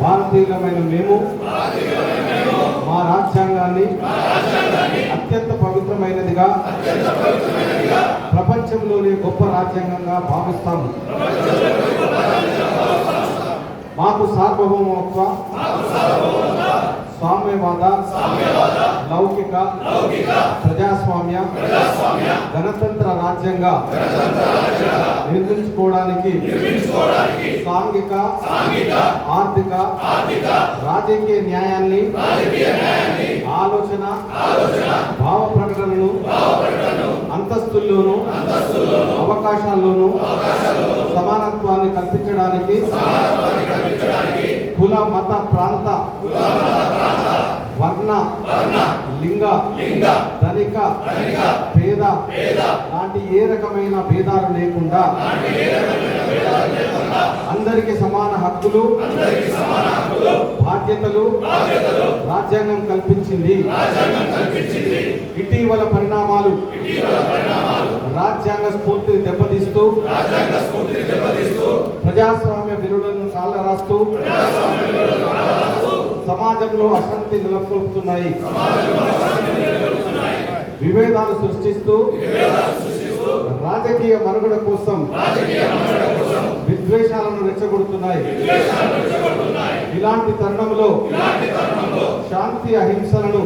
భారతీయులమైన మేము మా రాజ్యాంగాన్ని అత్యంత పవిత్రమైనదిగా ప్రపంచంలోనే గొప్ప రాజ్యాంగంగా భావిస్తాము. మాకు సార్వభౌమత్వ సామ్యవాద లౌకిక ప్రజాస్వామ్య గణతంత్ర రాజ్యంగా నిర్మించుకోవడానికి సాంఘిక ఆర్థిక రాజకీయ న్యాయాన్ని ఆలోచన భావ ప్రకటనను అంతస్తుల్లోనూ అవకాశాల్లోనూ సమానత్వాన్ని కల్పించడానికి కుల మత ప్రాంత వర్ణ లింగ ధనిక పేద లాంటి ఏ రకమైన భేదాలు లేకుండా అందరికి సమాన హక్కులు బాధ్యతలు రాజ్యాంగం కల్పించింది. ఇటీవల పరిణామాలు రాజ్యాంగ స్ఫూర్తిని దెబ్బతీస్తూ ప్రజాస్వామ్య విరులను కాళ్ళ రాస్తూ సమాజంలో అశాంతి నెలకొల్పుతున్నాయి. విభేదాలు సృష్టిస్తూ రాజకీయ మనుగడ కోసం విద్వేషాలను రెచ్చగొడుతున్నాయి. ఇలాంటి తరుణంలో శాంతి అహింసలను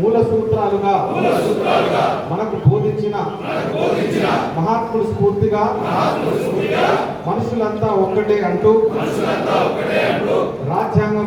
మూల సూత్రాలుగా మనకు బోధించిన మహాత్ముడు స్ఫూర్తిగా మనుషులంతా ఒక్కటే అంటూ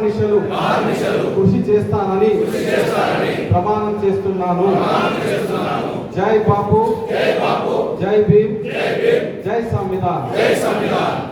అహర్నిశలు కృషి చేస్తానని ప్రమాణం చేస్తున్నాను. జై బాపు జై భీమ్ జై సంవిధాన్.